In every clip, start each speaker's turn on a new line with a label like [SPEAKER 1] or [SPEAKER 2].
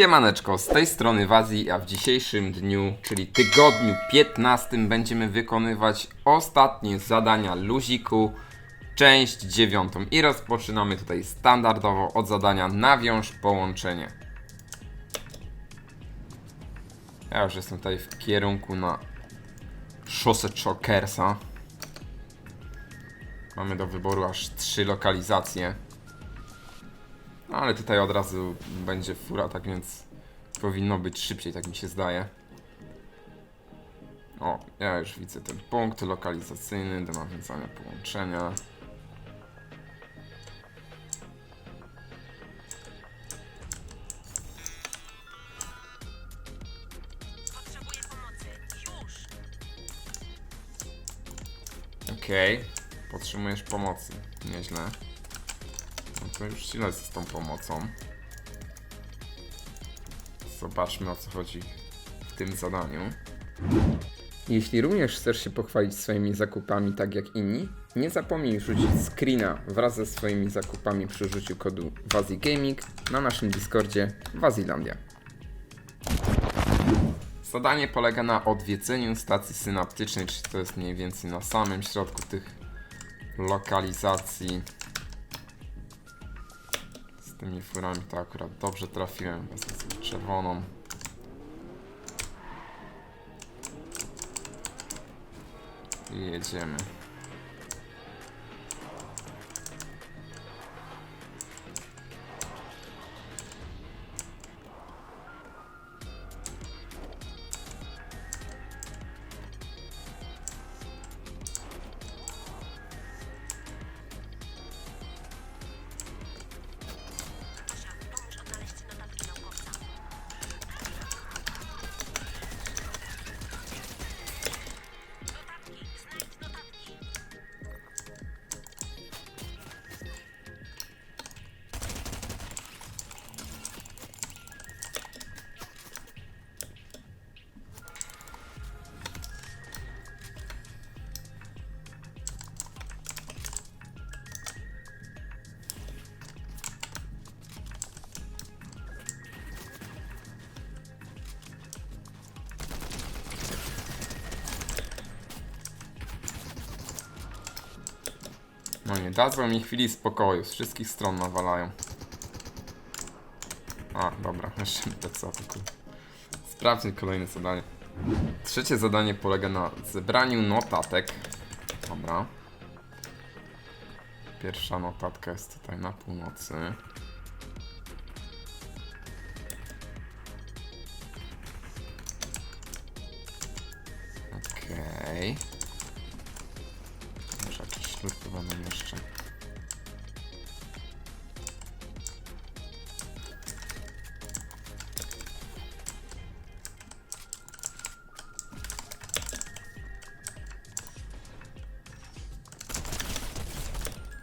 [SPEAKER 1] Siemaneczko, z tej strony Wazi, a w dzisiejszym dniu, czyli tygodniu 15 będziemy wykonywać ostatnie zadania luziku, część dziewiątą i rozpoczynamy tutaj standardowo od zadania nawiąż połączenie. Ja już jestem tutaj w kierunku na szosę Chokersa. Mamy do wyboru aż trzy lokalizacje. No ale tutaj od razu będzie fura, tak więc powinno być szybciej, tak mi się zdaje. O, ja już widzę ten punkt lokalizacyjny do nawiązania połączenia. Okej, potrzebujesz pomocy. Nieźle. No to już lecę z tą pomocą. Zobaczmy o co chodzi w tym zadaniu. Jeśli również chcesz się pochwalić swoimi zakupami tak jak inni, nie zapomnij rzucić screena wraz ze swoimi zakupami przy użyciu kodu WaziGaming na naszym Discordzie Wazilandia. Zadanie polega na odwiedzeniu stacji synaptycznej, czyli to jest mniej więcej na samym środku tych lokalizacji. Tymi furami to akurat dobrze trafiłem, wezmę sobie czerwoną. I jedziemy. No nie dadzą mi chwili spokoju, z wszystkich stron nawalają. A, dobra, jeszcze tak co. Sprawdźmy kolejne zadanie. Trzecie zadanie polega na zebraniu notatek. Dobra. Pierwsza notatka jest tutaj na północy.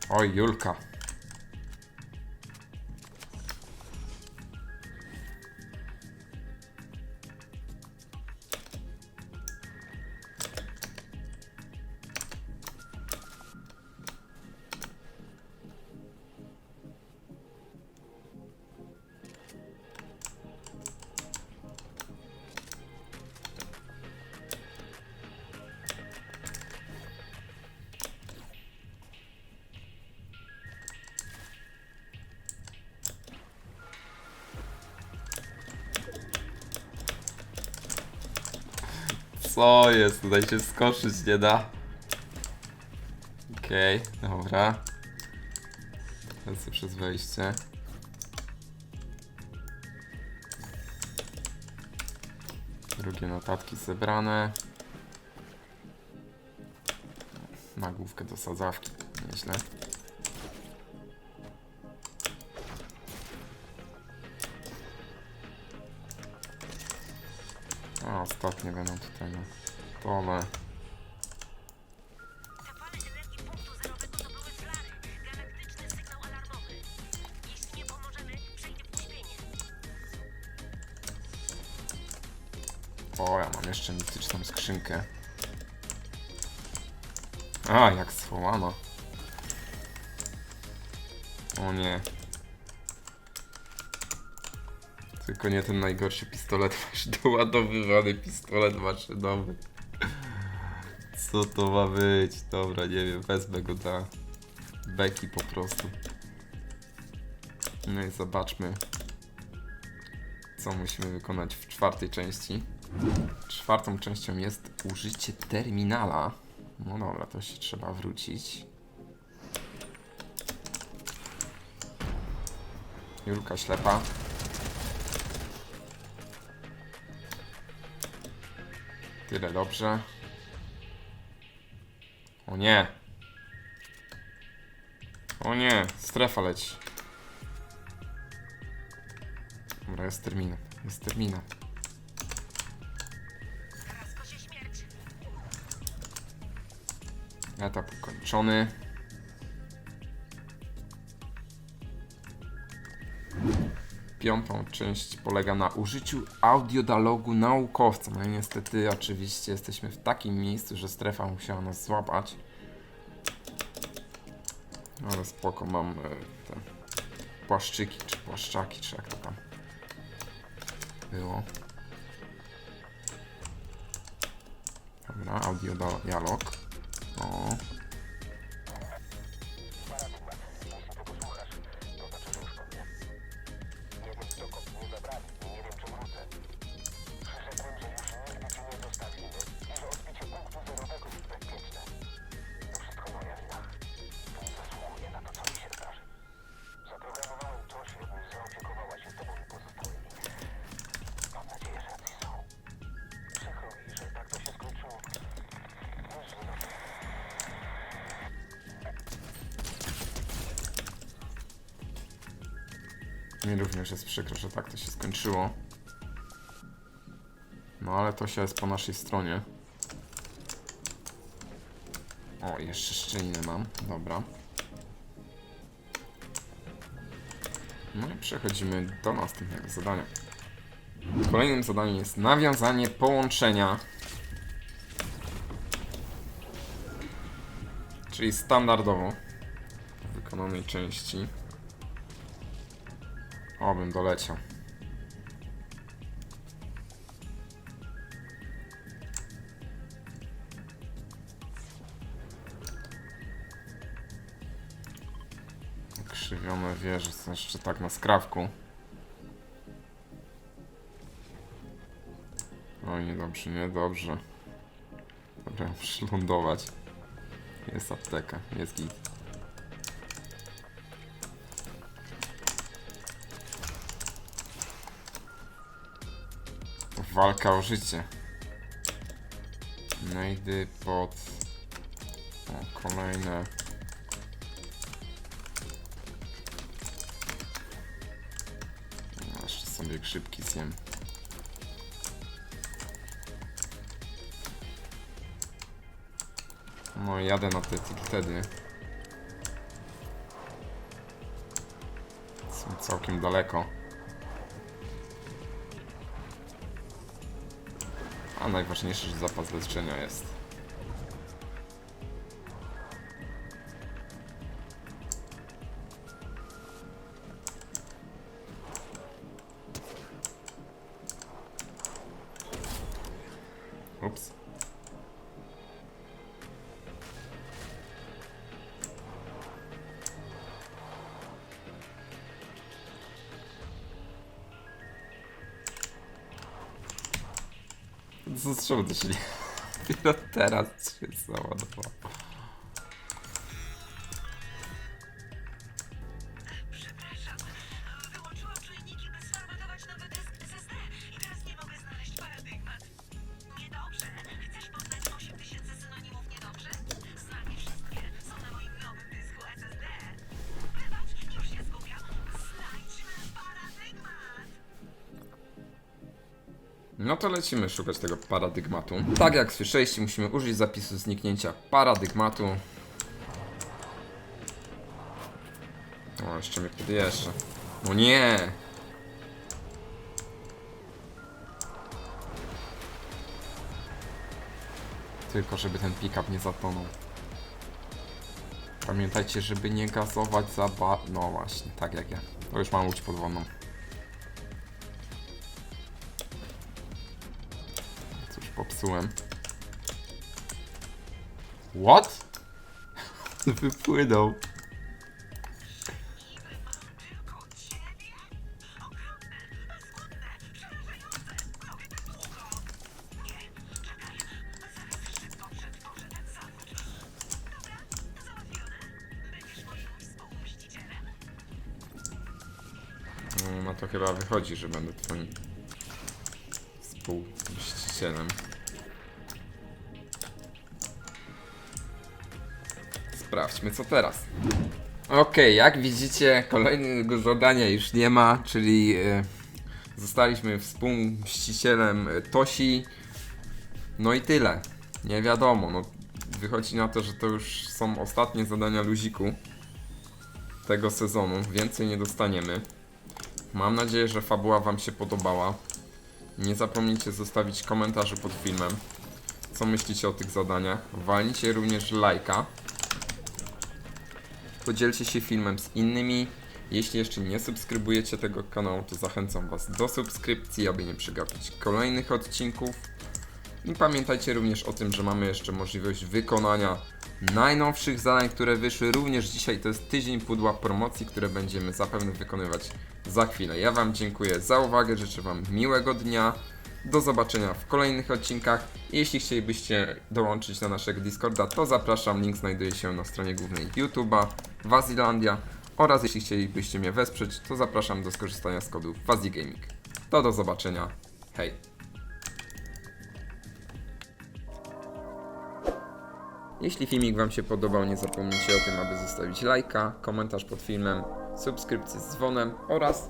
[SPEAKER 1] Oj, Julka. Co jest? Tutaj się skoczyć nie da. Okej, dobra. Lecę przez wejście. Drugie notatki zebrane. Nagłówkę do sadzawki. Nieźle.
[SPEAKER 2] Jeśli nie pomożemy, przejdzie w uśpienie.
[SPEAKER 1] O, ja mam jeszcze mityczną skrzynkę. A, jak schowano. O nie. Tylko nie ten najgorszy pistolet, masz doładowywany pistolet maszynowy. Co to ma być? Dobra, nie wiem, wezmę go dla beki po prostu. No i zobaczmy, co musimy wykonać w czwartej części. Czwartą częścią jest użycie terminala. No dobra, to się trzeba wrócić. Julka ślepa. Tyle dobrze. O nie. O nie, strefa leci. Dobra, jest terminal. Jest
[SPEAKER 2] śmierć.
[SPEAKER 1] Etap ukończony. Piątą część polega na użyciu audiodalogu naukowca. No i niestety, oczywiście, jesteśmy w takim miejscu, że strefa musiała nas złapać. Ale spoko, mam e, te płaszczyki, czy płaszczaki, czy jak to tam było. Dobra, audiodialog. O. Mi również jest przykro, że tak to się skończyło. No ale to się jest po naszej stronie. O, jeszcze szczeliny mam. Dobra. No i przechodzimy do następnego zadania. Kolejnym zadaniem jest nawiązanie połączenia. Czyli standardowo w wykonanej części. Obym doleciał. Krzywione wieże są jeszcze tak na skrawku. Oj, niedobrze, niedobrze. Dobra, muszę lądować. Jest apteka, jest git. Walka o życie. Znajdy pod... O, kolejne... No, jeszcze sobie grzybki zjem. No jadę na te tiltedy. Są całkiem daleko. A najważniejsze, że zapas leczenia jest. Co czemu to się nie... Dopiero teraz się załadowało. No to lecimy szukać tego paradygmatu. Tak jak słyszeliście, musimy użyć zapisu zniknięcia paradygmatu. O, jeszcze mnie podjeżdża. No nie! Tylko żeby ten pick-up nie zatonął. Pamiętajcie, żeby nie gazować za ba... No właśnie, tak jak ja. To już mam łódź podwodną.
[SPEAKER 2] Będziesz moim współmścicielem.
[SPEAKER 1] No, no to chyba wychodzi, że będę twoim współmścicielem. Sprawdźmy co teraz. Okej, jak widzicie, kolejnego zadania już nie ma, czyli e, zostaliśmy współmścicielem e, Tosi. No i tyle. Nie wiadomo, no wychodzi na to, że to już są ostatnie zadania luziku tego sezonu. Więcej nie dostaniemy. Mam nadzieję, że fabuła Wam się podobała. Nie zapomnijcie zostawić komentarzy pod filmem. Co myślicie o tych zadaniach? Walnijcie również lajka. Podzielcie się filmem z innymi. Jeśli jeszcze nie subskrybujecie tego kanału, to zachęcam Was do subskrypcji, aby nie przegapić kolejnych odcinków. I pamiętajcie również o tym, że mamy jeszcze możliwość wykonania najnowszych zadań, które wyszły również dzisiaj. To jest tydzień pudła promocji, które będziemy zapewne wykonywać za chwilę. Ja Wam dziękuję za uwagę, życzę Wam miłego dnia. Do zobaczenia w kolejnych odcinkach. Jeśli chcielibyście dołączyć na naszego Discorda, to zapraszam. Link znajduje się na stronie głównej YouTube'a Wazilandia. Oraz jeśli chcielibyście mnie wesprzeć, to zapraszam do skorzystania z kodu WaziGaming. To do zobaczenia. Hej! Jeśli filmik Wam się podobał, nie zapomnijcie o tym, aby zostawić lajka, komentarz pod filmem, subskrypcję z dzwonem oraz